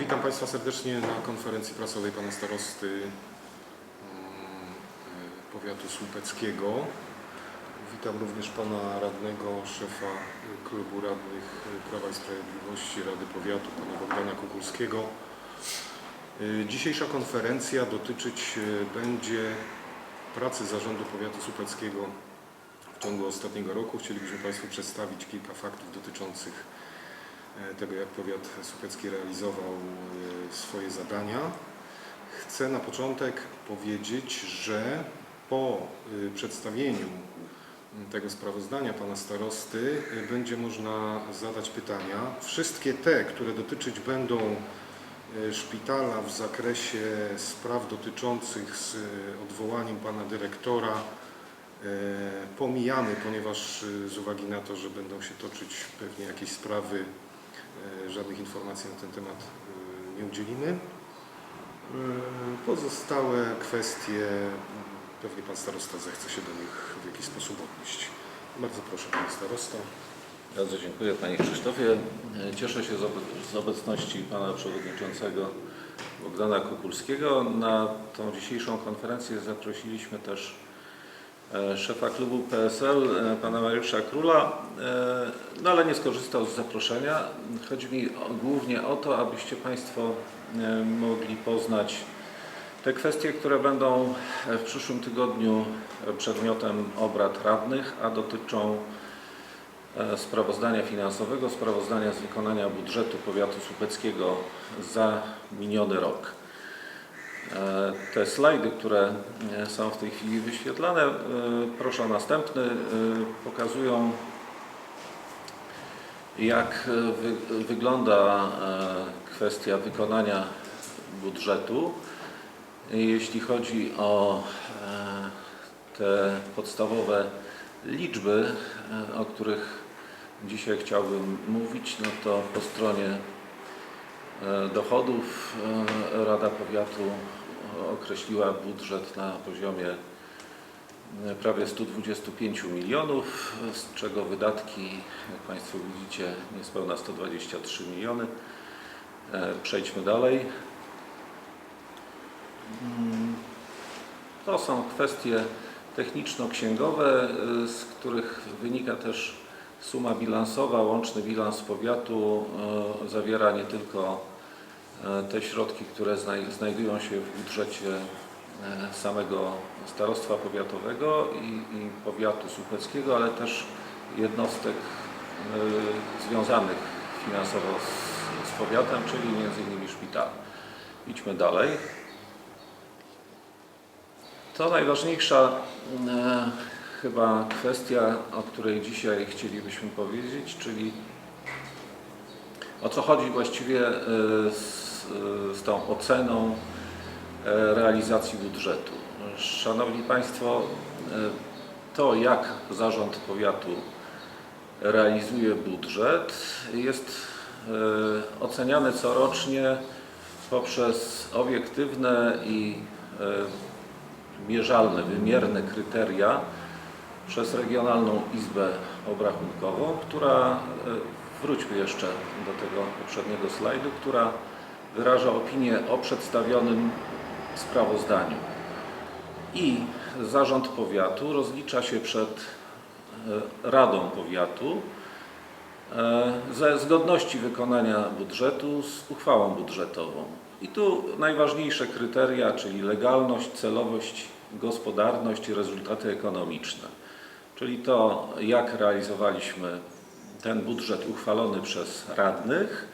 Witam Państwa serdecznie na konferencji prasowej Pana Starosty mm, e, Powiatu Słupeckiego. Witam również Pana Radnego, szefa Klubu Radnych Prawa i Sprawiedliwości Rady Powiatu, Pana Bogdana Kukulskiego. E, Dzisiejsza konferencja dotyczyć e, będzie pracy Zarządu Powiatu Słupeckiego w ciągu ostatniego roku. Chcielibyśmy Państwu przedstawić kilka faktów dotyczących tego, jak powiat słupecki realizował e, swoje zadania. Chcę na początek powiedzieć, że po e, przedstawieniu tego sprawozdania pana starosty e, będzie można zadać pytania. Wszystkie te, które dotyczyć będą e, szpitala w zakresie spraw dotyczących z e, odwołaniem pana dyrektora e, pomijamy, ponieważ e, z uwagi na to, że będą się toczyć pewnie jakieś sprawy, e, żadnych informacji na ten temat e, nie udzielimy. E, Pozostałe kwestie pewnie pan starosta zechce się do nich w jakiś sposób odnieść. Bardzo proszę panie starosto. Bardzo dziękuję Panie Krzysztofie. Cieszę się z obe- z obecności Pana Przewodniczącego Bogdana Kukulskiego. Na tą dzisiejszą konferencję zaprosiliśmy też e, szefa klubu PSL, e, Pana Mariusza Króla, e, no ale nie skorzystał z zaproszenia. Chodzi mi głównie o to, abyście Państwo e, mogli poznać te kwestie, które będą w przyszłym tygodniu przedmiotem obrad radnych, a dotyczą e, sprawozdania finansowego, sprawozdania z wykonania budżetu powiatu słupeckiego za miniony rok. E, Te slajdy, które e, są w tej chwili wyświetlane, e, proszę o następny, pokazują jak wy, wygląda kwestia wykonania budżetu. Jeśli chodzi o te podstawowe liczby, o których dzisiaj chciałbym mówić, no to po stronie dochodów e, Rada Powiatu określiła budżet na poziomie e, prawie 125 milionów, z czego wydatki, jak Państwo widzicie, niespełna 123 miliony. E, Przejdźmy dalej. Mm, To są kwestie techniczno-księgowe, z których wynika też suma bilansowa. Łączny bilans powiatu zawiera nie tylko te środki, które znaj- znajdują się w budżecie y, samego starostwa powiatowego i, i powiatu słupeckiego, ale też jednostek y, związanych finansowo z, z powiatem, czyli m.in. szpital. Idźmy dalej. To najważniejsza e, chyba kwestia, o której dzisiaj chcielibyśmy powiedzieć, czyli o co chodzi właściwie e, z, e, z tą oceną e, realizacji budżetu. Szanowni Państwo, e, to jak Zarząd Powiatu realizuje budżet jest oceniane corocznie poprzez obiektywne i mierzalne, wymierne kryteria przez Regionalną Izbę Obrachunkową, która, wróćmy jeszcze do tego poprzedniego slajdu, która wyraża opinię o przedstawionym sprawozdaniu. I Zarząd Powiatu rozlicza się przed e, Radą Powiatu e, ze zgodności wykonania budżetu z uchwałą budżetową. I tu najważniejsze kryteria, czyli legalność, celowość, gospodarność i rezultaty ekonomiczne. Czyli to, jak realizowaliśmy ten budżet uchwalony przez radnych,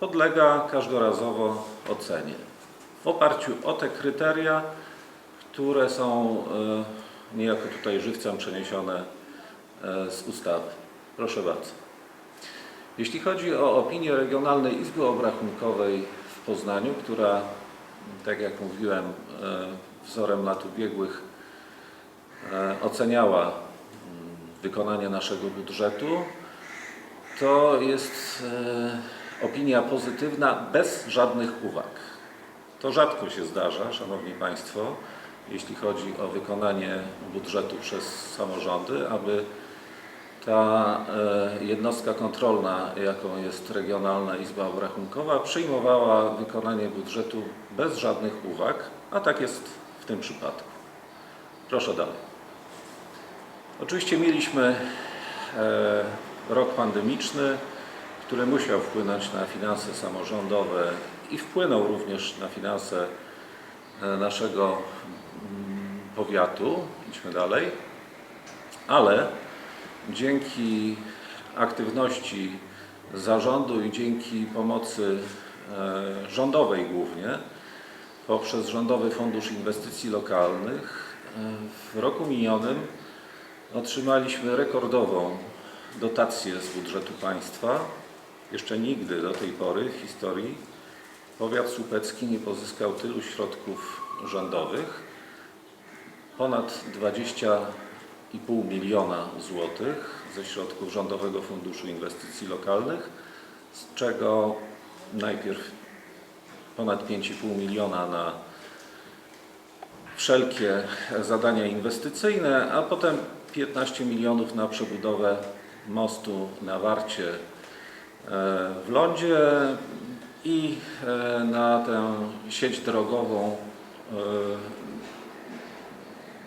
podlega każdorazowo ocenie. W oparciu o te kryteria, które są e, niejako tutaj żywcem przeniesione e, z ustawy. Proszę bardzo. Jeśli chodzi o opinię Regionalnej Izby Obrachunkowej w Poznaniu, która, tak jak mówiłem, e, wzorem lat ubiegłych oceniała mm, wykonanie naszego budżetu, to jest opinia pozytywna bez żadnych uwag. To rzadko się zdarza, Szanowni Państwo, jeśli chodzi o wykonanie budżetu przez samorządy, aby ta e, jednostka kontrolna, jaką jest Regionalna Izba Obrachunkowa, przyjmowała wykonanie budżetu bez żadnych uwag, a tak jest w tym przypadku. Proszę dalej. Oczywiście mieliśmy e, rok pandemiczny, który musiał wpłynąć na finanse samorządowe i wpłynął również na finanse e, naszego mm, powiatu. Idźmy dalej. Ale dzięki aktywności zarządu i dzięki pomocy e, rządowej głównie poprzez Rządowy Fundusz Inwestycji Lokalnych e, w roku minionym otrzymaliśmy rekordową dotację z budżetu państwa. Jeszcze nigdy do tej pory w historii powiat słupecki nie pozyskał tylu środków rządowych. Ponad 20,5 miliona złotych ze środków Rządowego Funduszu Inwestycji Lokalnych, z czego najpierw ponad 5,5 miliona na wszelkie zadania inwestycyjne, a potem 15 milionów na przebudowę mostu na Warcie w Lądzie i e, na tę sieć drogową e,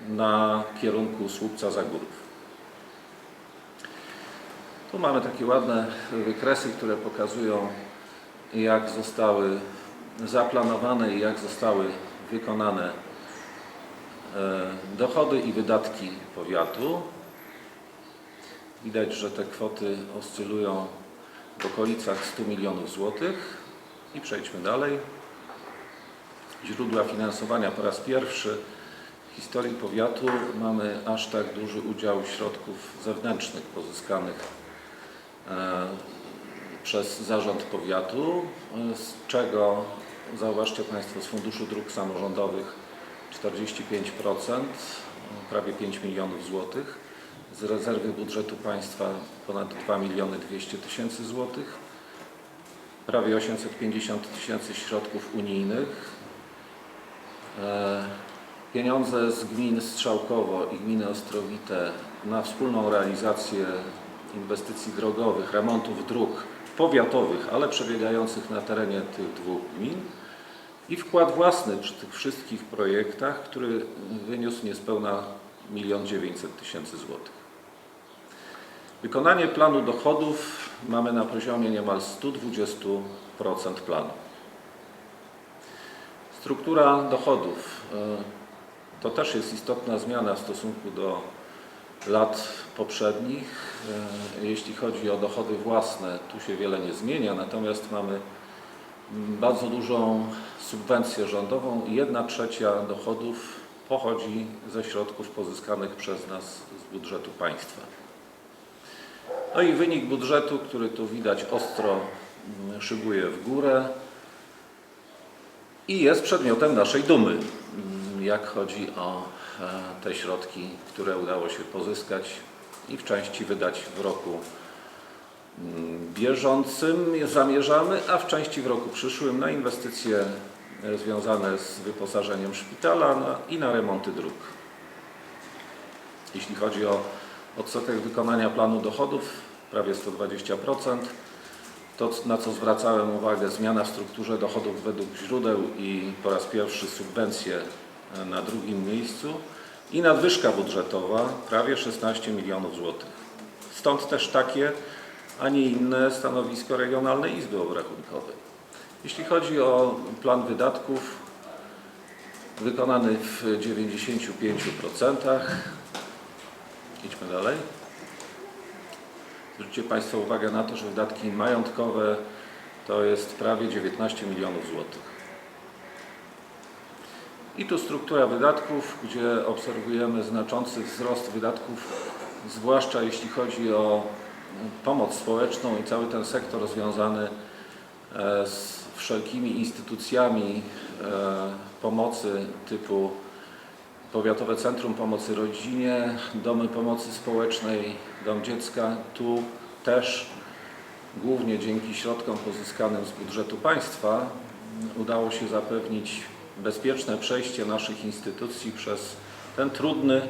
na kierunku Słupca Zagórów. Tu mamy takie ładne wykresy, które pokazują jak zostały zaplanowane i jak zostały wykonane e, dochody i wydatki powiatu. Widać, że te kwoty oscylują w okolicach 100 milionów złotych. I przejdźmy dalej. Źródła finansowania po raz pierwszy w historii powiatu mamy aż tak duży udział środków zewnętrznych pozyskanych e, przez zarząd powiatu, z czego zauważcie Państwo z Funduszu Dróg Samorządowych 45%, prawie 5 milionów złotych, z rezerwy budżetu państwa ponad 2 miliony 200 tysięcy złotych, prawie 850 tysięcy środków unijnych, e, pieniądze z gmin Strzałkowo i gminy Ostrowite na wspólną realizację inwestycji drogowych, remontów dróg powiatowych, ale przebiegających na terenie tych dwóch gmin i wkład własny przy tych wszystkich projektach, który wyniósł niespełna 1 900 tysięcy złotych. Wykonanie planu dochodów mamy na poziomie niemal 120% planu. Struktura dochodów e, to też jest istotna zmiana w stosunku do lat poprzednich. E, Jeśli chodzi o dochody własne, tu się wiele nie zmienia, natomiast mamy mm, bardzo dużą subwencję rządową i jedna trzecia dochodów pochodzi ze środków pozyskanych przez nas z budżetu państwa. No i wynik budżetu, który tu widać ostro mm, szybuje w górę i jest przedmiotem naszej dumy, mm, jak chodzi o e, te środki, które udało się pozyskać i w części wydać w roku mm, bieżącym zamierzamy, a w części w roku przyszłym na inwestycje e, związane z wyposażeniem szpitala i na remonty dróg. Jeśli chodzi o odsetek wykonania planu dochodów, prawie 120%, to na co zwracałem uwagę, zmiana w strukturze dochodów według źródeł i po raz pierwszy subwencje na drugim miejscu i nadwyżka budżetowa prawie 16 milionów złotych. Stąd też takie, a nie inne stanowisko Regionalnej Izby Obrachunkowej. Jeśli chodzi o plan wydatków, wykonany w 95%. Idźmy dalej. Zwróćcie Państwo uwagę na to, że wydatki majątkowe to jest prawie 19 milionów złotych. I tu struktura wydatków, gdzie obserwujemy znaczący wzrost wydatków, zwłaszcza jeśli chodzi o pomoc społeczną i cały ten sektor związany e, z wszelkimi instytucjami e, pomocy typu Powiatowe Centrum Pomocy Rodzinie, Domy Pomocy Społecznej, Dom Dziecka. Tu też głównie dzięki środkom pozyskanym z budżetu państwa udało się zapewnić bezpieczne przejście naszych instytucji przez ten trudny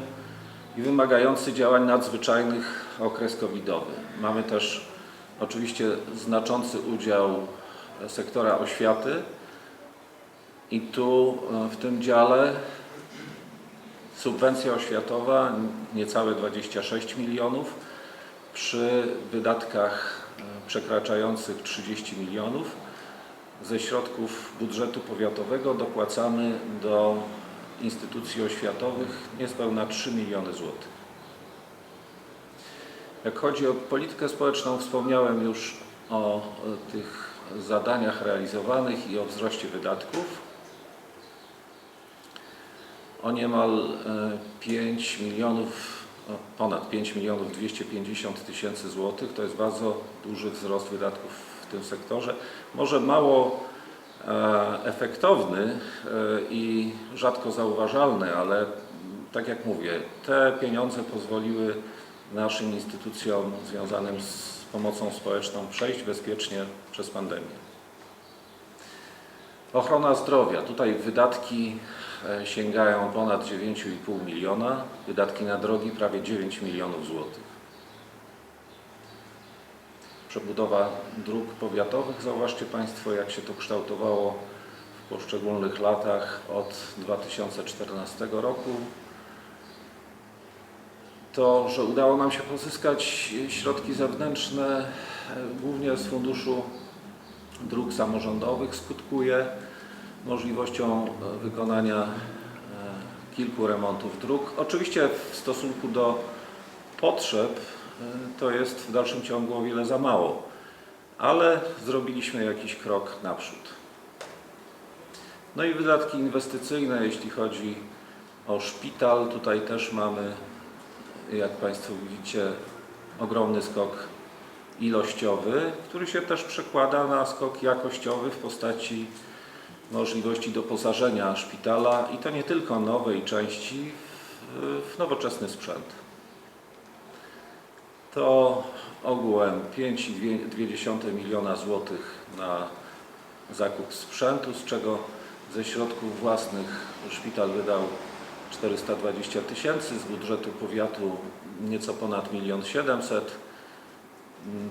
i wymagający działań nadzwyczajnych okres covidowy. Mamy też oczywiście znaczący udział sektora oświaty i tu e, w tym dziale subwencja oświatowa niecałe 26 milionów przy wydatkach e, przekraczających 30 milionów ze środków budżetu powiatowego dopłacamy do instytucji oświatowych niespełna 3 miliony złotych. Jak chodzi o politykę społeczną, wspomniałem już o tych zadaniach realizowanych i o wzroście wydatków. O niemal e, 5 milionów, ponad 5 milionów 250 tysięcy złotych. To jest bardzo duży wzrost wydatków w tym sektorze. Może mało e, efektowny e, i rzadko zauważalny, ale tak jak mówię, te pieniądze pozwoliły naszym instytucjom związanym z pomocą społeczną przejść bezpiecznie przez pandemię. Ochrona zdrowia. Tutaj wydatki e, sięgają ponad 9,5 miliona, wydatki na drogi prawie 9 milionów złotych. Przebudowa dróg powiatowych. Zauważcie Państwo, jak się to kształtowało w poszczególnych latach od 2014 roku. To, że udało nam się pozyskać środki zewnętrzne, e, głównie z Funduszu Dróg Samorządowych, skutkuje możliwością e, wykonania e, kilku remontów dróg. Oczywiście w stosunku do potrzeb e, to jest w dalszym ciągu o wiele za mało, ale zrobiliśmy jakiś krok naprzód. No i wydatki inwestycyjne, jeśli chodzi o szpital, tutaj też mamy, jak Państwo widzicie, ogromny skok ilościowy, który się też przekłada na skok jakościowy w postaci możliwości doposażenia szpitala i to nie tylko nowej części w, nowoczesny sprzęt. To ogółem 5,2 miliona złotych na zakup sprzętu, z czego ze środków własnych szpital wydał 420 tysięcy, z budżetu powiatu nieco ponad 1 700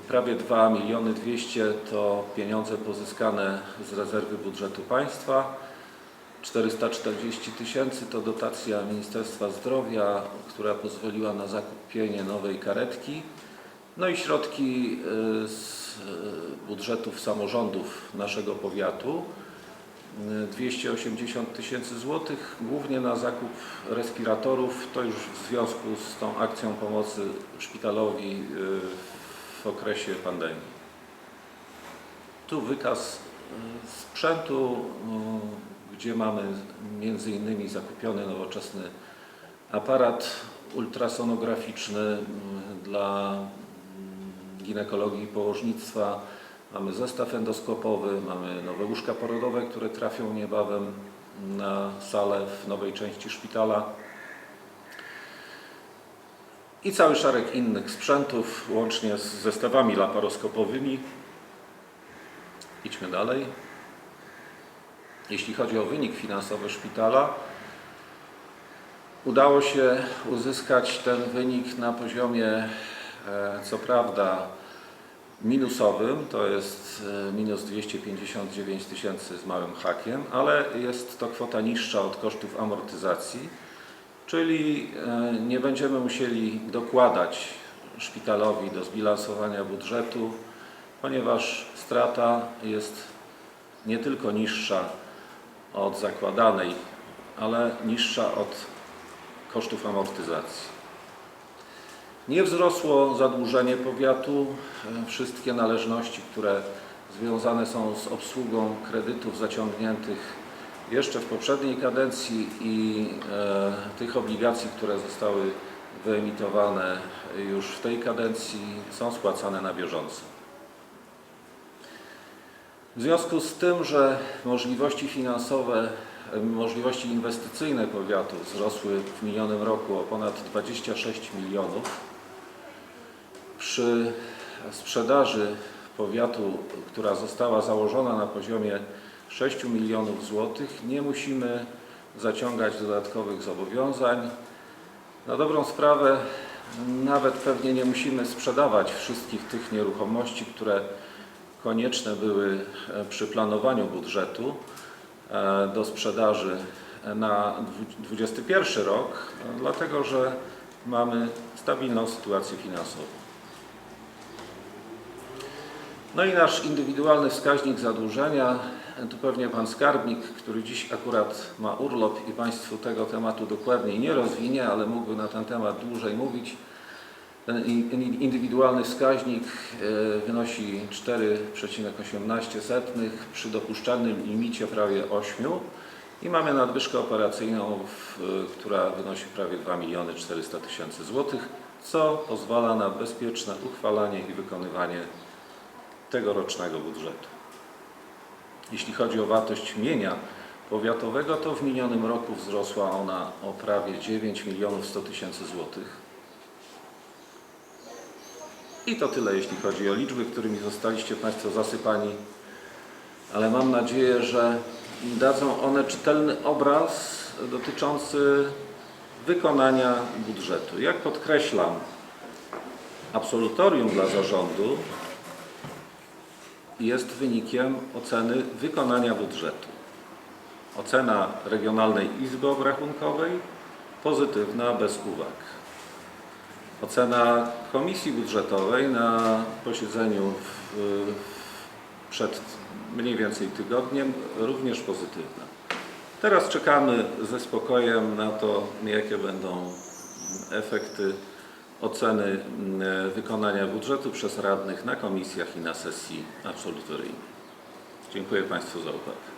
Prawie 2 miliony 200 to pieniądze pozyskane z rezerwy budżetu państwa. 440 tysięcy to dotacja Ministerstwa Zdrowia, która pozwoliła na zakupienie nowej karetki. No i środki y, z y, budżetów samorządów naszego powiatu. Y, 280 tysięcy złotych, głównie na zakup respiratorów. To już w związku z tą akcją pomocy szpitalowi y, w okresie pandemii. Tu wykaz y, sprzętu, y, gdzie mamy między innymi zakupiony nowoczesny aparat ultrasonograficzny y, dla mm, ginekologii i położnictwa. Mamy zestaw endoskopowy, mamy nowe łóżka porodowe, które trafią niebawem na salę w nowej części szpitala i cały szereg innych sprzętów, łącznie z zestawami laparoskopowymi. Idźmy dalej. Jeśli chodzi o wynik finansowy szpitala, udało się uzyskać ten wynik na poziomie, e, co prawda, minusowym, to jest e, minus 259 tysięcy z małym hakiem, ale jest to kwota niższa od kosztów amortyzacji czyli e, nie będziemy musieli dokładać szpitalowi do zbilansowania budżetu, ponieważ strata jest nie tylko niższa od zakładanej, ale niższa od kosztów amortyzacji. Nie wzrosło zadłużenie powiatu. E, Wszystkie należności, które związane są z obsługą kredytów zaciągniętych jeszcze w poprzedniej kadencji i e, tych obligacji, które zostały wyemitowane już w tej kadencji, są spłacane na bieżąco. W związku z tym, że możliwości finansowe, możliwości inwestycyjne powiatu wzrosły w minionym roku o ponad 26 milionów, przy sprzedaży powiatu, która została założona na poziomie 6 milionów złotych. Nie musimy zaciągać dodatkowych zobowiązań. Na dobrą sprawę nawet pewnie nie musimy sprzedawać wszystkich tych nieruchomości, które konieczne były e, przy planowaniu budżetu e, do sprzedaży na 2021 rok, e, dlatego że mamy stabilną sytuację finansową. No i nasz indywidualny wskaźnik zadłużenia, tu pewnie Pan Skarbnik, który dziś akurat ma urlop i Państwu tego tematu dokładniej nie rozwinie, ale mógłby na ten temat dłużej mówić. Ten in- in- indywidualny wskaźnik e, wynosi 4,18 przy dopuszczalnym limicie prawie 8 i mamy nadwyżkę operacyjną, w, która wynosi prawie 2 miliony 400 tysięcy złotych, co pozwala na bezpieczne uchwalanie i wykonywanie tegorocznego budżetu. Jeśli chodzi o wartość mienia powiatowego, to w minionym roku wzrosła ona o prawie 9 milionów 100 tysięcy złotych. I to tyle, jeśli chodzi o liczby, którymi zostaliście Państwo zasypani, ale mam nadzieję, że dadzą one czytelny obraz dotyczący wykonania budżetu. Jak podkreślam, absolutorium dla zarządu jest wynikiem oceny wykonania budżetu. Ocena Regionalnej Izby Obrachunkowej pozytywna, bez uwag. Ocena Komisji Budżetowej na posiedzeniu w, przed mniej więcej tygodniem również pozytywna. Teraz czekamy ze spokojem na to, jakie będą efekty oceny mm, wykonania budżetu przez radnych na komisjach i na sesji absolutoryjnej. Dziękuję Państwu za uwagę.